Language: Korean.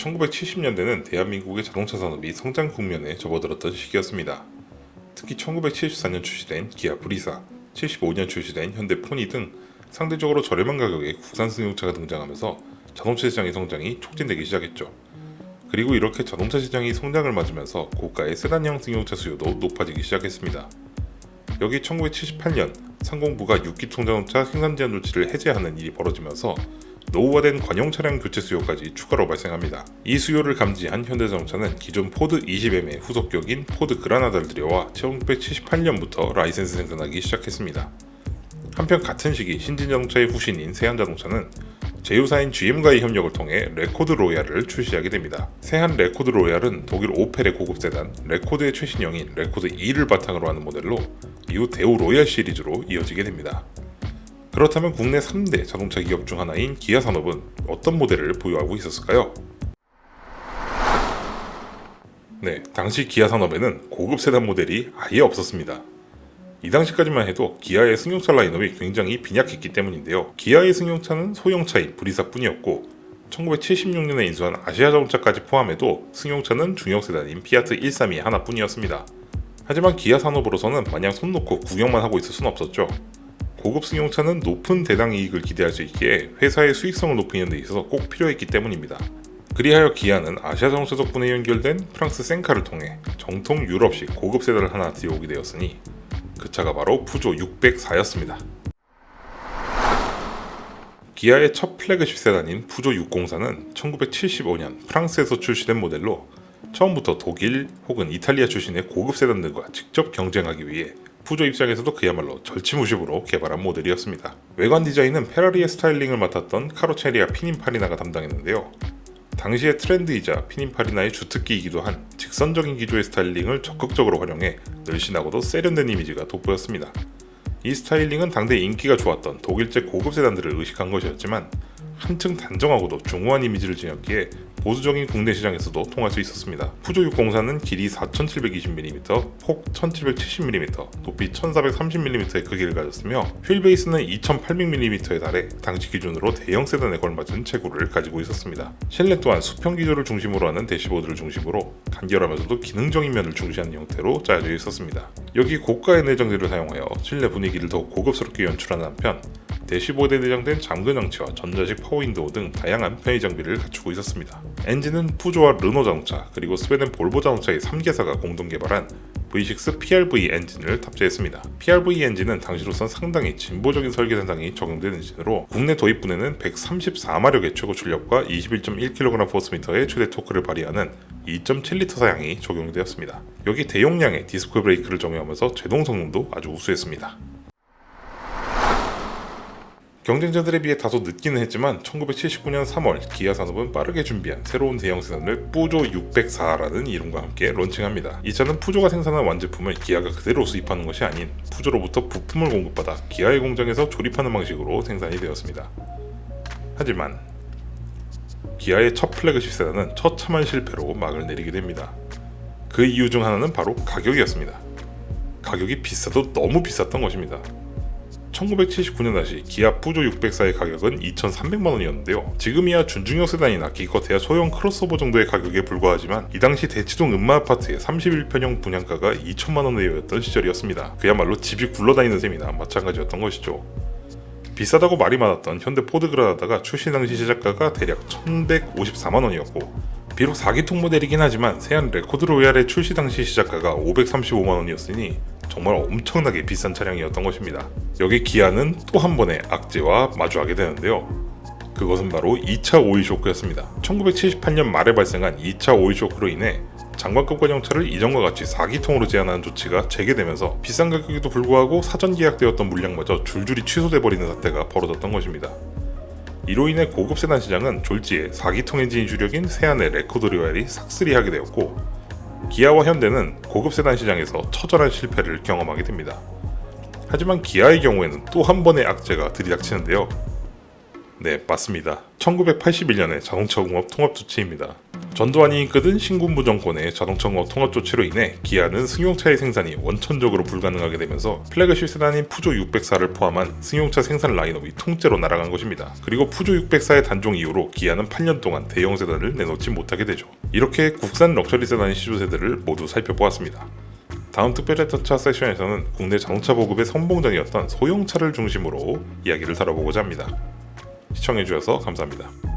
1970년대는 대한민국의 자동차 산업이 성장 국면에 접어들었던 시기였습니다. 특히 1974년 출시된 기아 브리사, 75년 출시된 현대 포니 등 상대적으로 저렴한 가격의 국산 승용차가 등장하면서 자동차 시장의 성장이 촉진되기 시작했죠. 그리고 이렇게 자동차 시장이 성장을 맞으면서 고가의 세단형 승용차 수요도 높아지기 시작했습니다. 여기 1978년 상공부가 6기통 자동차 생산 제한 조치를 해제하는 일이 벌어지면서 노후화된 관용 차량 교체 수요까지 추가로 발생합니다. 이 수요를 감지한 현대자동차는 기존 포드 20M의 후속격인 포드 그라나다를 들여와 1978년부터 라이센스 생산하기 시작했습니다. 한편 같은 시기 신진자동차의 후신인 세한자동차는 제휴사인 GM과의 협력을 통해 레코드 로얄을 출시하게 됩니다. 세한 레코드 로얄은 독일 오펠의 고급 세단 레코드의 최신형인 레코드 2를 바탕으로 하는 모델로 이후 대우 로얄 시리즈로 이어지게 됩니다. 그렇다면 국내 3대 자동차 기업 중 하나인 기아 산업은 어떤 모델을 보유하고 있었을까요? 네, 당시 기아 산업에는 고급 세단 모델이 아예 없었습니다. 이 당시까지만 해도 기아의 승용차 라인업이 굉장히 빈약했기 때문인데요. 기아의 승용차는 소형차인 브리사뿐이었고 1976년에 인수한 아시아 자동차까지 포함해도 승용차는 중형 세단인 피아트 132 하나뿐이었습니다. 하지만 기아 산업으로서는 마냥 손 놓고 구경만 하고 있을 순 없었죠. 고급 승용차는 높은 대당 이익을 기대할 수 있기에 회사의 수익성을 높이는 데 있어서 꼭 필요했기 때문입니다. 그리하여 기아는 아시아 자동차 덕분에 연결된 프랑스 센카를 통해 정통 유럽식 고급 세단을 하나 들여오게 되었으니 그 차가 바로 푸조 604였습니다. 기아의 첫 플래그십 세단인 푸조 604는 1975년 프랑스에서 출시된 모델로 처음부터 독일 혹은 이탈리아 출신의 고급 세단들과 직접 경쟁하기 위해 푸조 입장에서도 그야말로 절치무식으로 개발한 모델이었습니다. 외관 디자인은 페라리의 스타일링을 맡았던 카로체리아 피닌파리나가 담당했는데요. 당시의 트렌드이자 피닌파리나의 주특기이기도 한 직선적인 기조의 스타일링을 적극적으로 활용해 늘씬하고도 세련된 이미지가 돋보였습니다. 이 스타일링은 당대 인기가 좋았던 독일제 고급 세단들을 의식한 것이었지만 한층 단정하고도 중후한 이미지를 지녔기에 보수적인 국내 시장에서도 통할 수 있었습니다. 푸조 604는 길이 4720mm, 폭 1770mm, 높이 1430mm의 크기를 가졌으며 휠 베이스는 2800mm에 달해 당시 기준으로 대형 세단에 걸맞은 체구를 가지고 있었습니다. 실내 또한 수평 기조를 중심으로 하는 대시보드를 중심으로 간결하면서도 기능적인 면을 중시하는 형태로 짜여져 있었습니다. 여기 고가의 내장재를 사용하여 실내 분위기를 더욱 고급스럽게 연출하는 한편 대시보드에 내장된 잠금 장치와 전자식 파워윈도우 등 다양한 편의 장비를 갖추고 있었습니다. 엔진은 푸조와 르노 자동차 그리고 스웨덴 볼보 자동차의 3개사가 공동 개발한 V6 PRV 엔진을 탑재했습니다. PRV 엔진은 당시로선 상당히 진보적인 설계 현상이 적용된 엔진으로 국내 도입분에는 134마력의 최고 출력과 21.1kg 포스미터의 최대 토크를 발휘하는 2.7리터 사양이 적용되었습니다. 여기 대용량의 디스크 브레이크를 적용하면서 제동 성능도 아주 우수했습니다. 경쟁자들에 비해 다소 늦기는 했지만 1979년 3월 기아 산업은 빠르게 준비한 새로운 대형 세단을 푸조 604라는 이름과 함께 론칭합니다. 이 차는 푸조가 생산한 완제품을 기아가 그대로 수입하는 것이 아닌 푸조로부터 부품을 공급받아 기아의 공장에서 조립하는 방식으로 생산이 되었습니다. 하지만 기아의 첫 플래그십 세단은 처참한 실패로 막을 내리게 됩니다. 그 이유 중 하나는 바로 가격이었습니다. 가격이 비싸도 너무 비쌌던 것입니다. 1979년 당시 기아 푸조 604의 가격은 2,300만 원이었는데요. 지금이야 준중형 세단이나 기껏해야 소형 크로스오버 정도의 가격에 불과하지만 이 당시 대치동 음마 아파트의 31평형 분양가가 2천만 원 내외였던 시절이었습니다. 그야말로 집이 굴러다니는 셈이나 마찬가지였던 것이죠. 비싸다고 말이 많았던 현대 포드 그라나다가 출시 당시 시작가가 대략 1,154만 원이었고 비록 4기통 모델이긴 하지만 세안 레코드 로얄의 출시 당시 시작가가 535만 원이었으니 정말 엄청나게 비싼 차량이었던 것입니다. 여기 기아는 또 한 번의 악재와 마주하게 되는데요. 그것은 바로 2차 오일 쇼크였습니다. 1978년 말에 발생한 2차 오일 쇼크로 인해 장관급 관용차를 이전과 같이 4기통으로 제한하는 조치가 재개되면서 비싼 가격에도 불구하고 사전 계약되었던 물량마저 줄줄이 취소돼 버리는 사태가 벌어졌던 것입니다. 이로 인해 고급 세단 시장은 졸지에 4기통 엔진이 주력인 세안의 레코드 로얄이 삭스리하게 되었고 기아와 현대는 고급 세단 시장에서 처절한 실패를 경험하게 됩니다. 하지만 기아의 경우에는 또 한 번의 악재가 들이닥치는데요. 네, 맞습니다. 1981년의 자동차 공업 통합 조치입니다. 전두환이 이끄던 신군부 정권의 자동차공업 통합 조치로 인해 기아는 승용차의 생산이 원천적으로 불가능하게 되면서 플래그십 세단인 푸조 604를 포함한 승용차 생산 라인업이 통째로 날아간 것입니다. 그리고 푸조 604의 단종 이후로 기아는 8년 동안 대형 세단을 내놓지 못하게 되죠. 이렇게 국산 럭셔리 세단의 시조세대를 모두 살펴보았습니다. 다음 특별 레터차 세션에서는 국내 자동차 보급의 선봉전이었던 소형차를 중심으로 이야기를 다뤄보고자 합니다. 시청해주셔서 감사합니다.